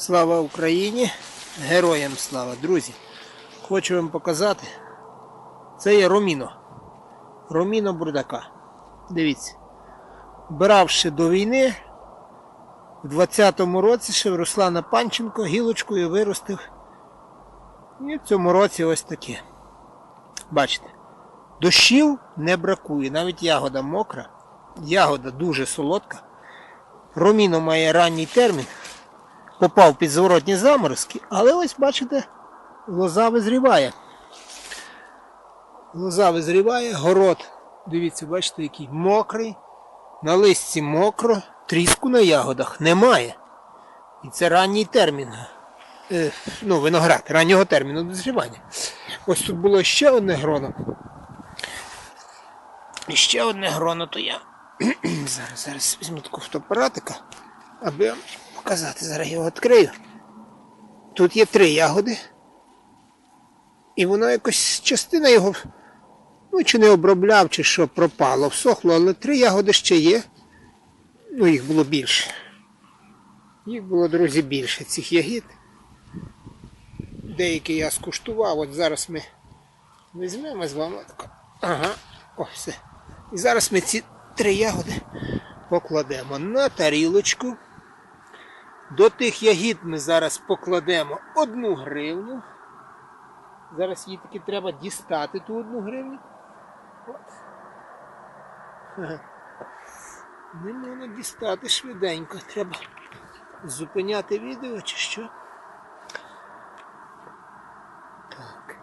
Слава Україні! Героям слава! Друзі! Хочу вам показати. Це є Роміно. Роміно Бурдака. Дивіться. Брав ще до війни. В 20-му році ще Руслана Панченко гілочкою виростив. І в цьому році ось таке. Бачите. Дощів не бракує, навіть ягода мокра. Ягода дуже солодка. Роміно має ранній термін попав під зворотні заморозки, але ось бачите, лоза визріває. Лоза визріває, город, дивіться, бачите, який мокрий, на листці мокро, тріску на ягодах немає. І це ранній термін. Е, ну, виноград, раннього терміну дозрівання. Ось тут було ще одне гроно. І ще одне гроно, то я зараз, зараз візьму таку фотоапаратика, аби показати. Зараз його відкрию. Тут є три ягоди. І воно якось частина його, ну чи не обробляв, чи що пропало, всохло, але три ягоди ще є. Ну, їх було більше. Їх було, друзі, більше цих ягід. Деякі я скуштував, от зараз ми візьмемо з вами. Ага, о, все. І зараз ми ці три ягоди покладемо на тарілочку. До тих ягід ми зараз покладемо одну гривню. Зараз їй таки треба дістати ту одну гривню. От. Не можна дістати швиденько. Треба зупиняти відео чи що. Так.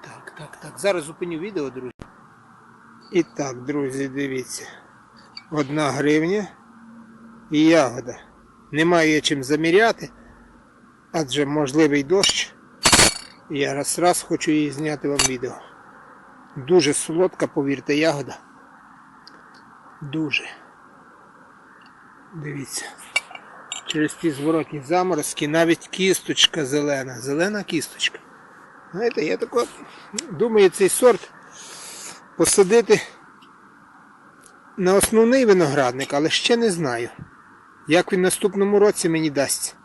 Так, так, так. Зараз зупиню відео, друзі. І так, друзі, дивіться. Одна гривня і ягода. Немає чим заміряти, адже можливий дощ. Я раз раз хочу її зняти вам відео. Дуже солодка, повірте, ягода. Дуже. Дивіться. Через ті зворотні заморозки навіть кісточка зелена. Зелена кісточка. Знаєте, я тако думаю цей сорт посадити на основний виноградник, але ще не знаю. Як він наступному році мені дасть.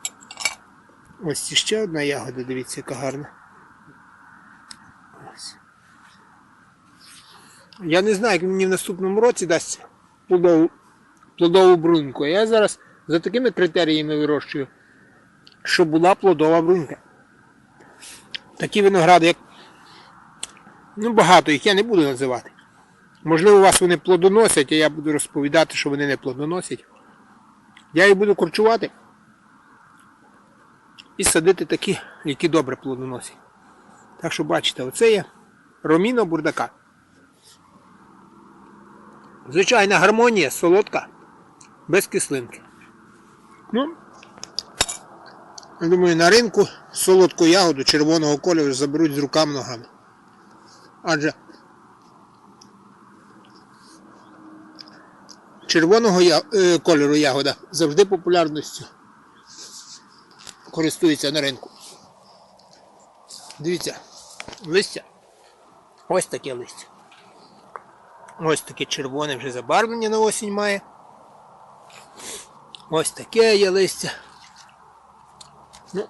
Ось ще одна ягода, дивіться, яка гарна. Ось. Я не знаю, як мені в наступному році дасть плодову, плодову бруньку. А я зараз за такими критеріями вирощую, щоб була плодова брунька. Такі виногради, як. Ну, багато їх я не буду називати. Можливо, у вас вони плодоносять, а я буду розповідати, що вони не плодоносять. Я їх буду корчувати і садити такі, які добре плодоносять. Так що бачите, оце є роміно бурдака. Звичайна гармонія, солодка, без кислинки. Ну, думаю, на ринку солодку ягоду червоного кольору заберуть з руками ногами. Адже червоного е, кольору ягода завжди популярністю користується на ринку. Дивіться, листя. Ось таке листя. Ось таке червоне вже забарвлення на осінь має. Ось таке є листя. Ну,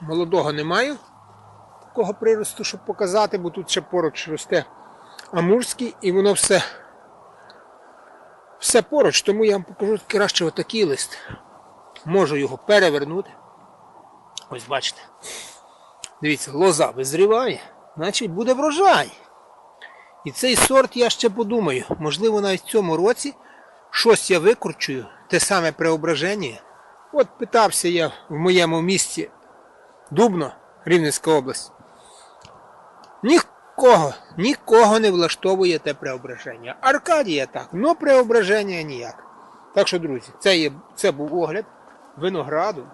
молодого не маю такого приросту, щоб показати, бо тут ще поруч росте амурський і воно все все поруч, тому я вам покажу краще отакий лист. Можу його перевернути. Ось бачите. Дивіться, лоза визріває, значить буде врожай. І цей сорт я ще подумаю. Можливо, навіть в цьому році щось я викручую, те саме преображення. От питався я в моєму місті Дубно, Рівненська область. Нікого, нікого не влаштовує те преображення. Аркадія так, але преображення ніяк. Так що, друзі, це, є, це був огляд винограду.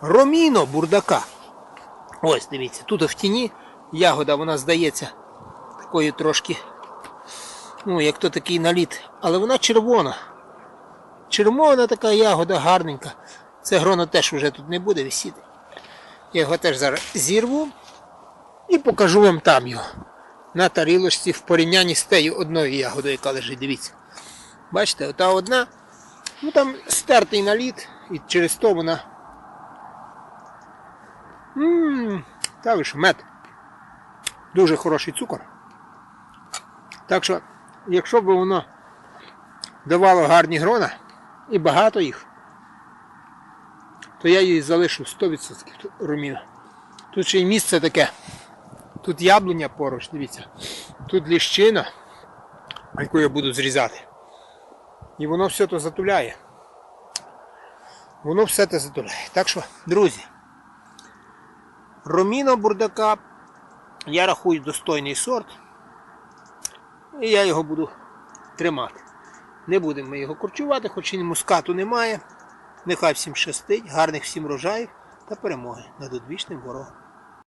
Роміно бурдака. Ось, дивіться, тут в тіні ягода, вона здається такою трошки, ну, як то такий наліт, але вона червона. Червона така ягода гарненька. Це гроно теж вже тут не буде висіти. Я його теж зараз зірву і покажу вам там його. На тарілочці в порівнянні з тею одною ягодою, яка лежить, дивіться. Бачите, ота одна, ну там стертий наліт, І через то вона. Ммм, та ви ж мед. Дуже хороший цукор. Так що, якщо б воно давало гарні грона і багато їх, то я її залишу 100% тут руміна. Тут ще й місце таке. Тут яблуня поруч, дивіться. Тут ліщина, яку я буду зрізати. І воно все то затуляє. Воно все те затуляє. Так що, друзі, Роміно бурдака я рахую достойний сорт. І я його буду тримати. Не будемо ми його корчувати, хоч і мускату немає. Нехай всім щастить, гарних всім рожаїв та перемоги над одвічним ворогом.